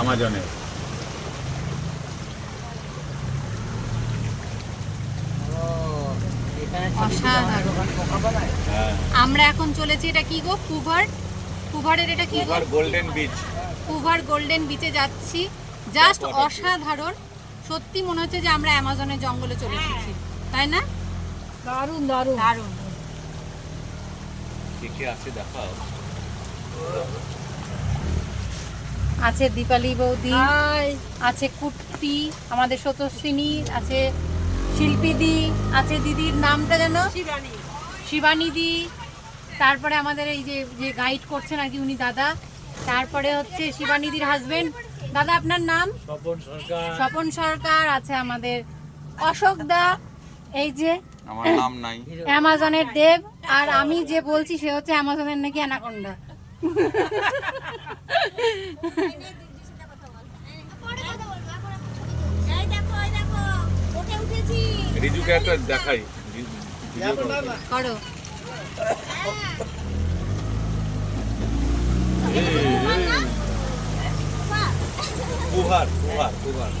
আমাজনের আমরা এখন চলেছি এটা কি গো? কুভার? কুভারের এটা কি গো? কুভার গোল্ডেন বিচ কুভার গোল্ডেন বিচে যাচ্ছি। জাস্ট অসাধারণ। সত্যি মনে হচ্ছে যে আমরা অ্যামাজনের জঙ্গলে চলে এসেছি। তাই না? দারুণ দারুণ। দারুণ। কে কে আছে দেখাও। আছে দীপালি বৌদি আছে কুট্টি আমাদের সতস্বিনী আছে শিল্পীদি আছে দিদির নামটা যেন? শিবানীদি। তারপরে আমাদের এই যে যে গাইড করছেন আর কি উনি দাদা। তারপরে হচ্ছে শিবানীদির হাজবেন্ড দাদা আপনার নাম? স্বপন সরকার। স্বপন সরকার আছে আমাদের অশোক দা। এই যে আমার নাম নাই। অ্যামাজনের দেব। আর আমি যে বলছি সে হচ্ছে অ্যামাজনের নাকি অ্যানাকোন্ডা। রিজুকে একটা দেখাই। করো। কুহার কুহার কুহার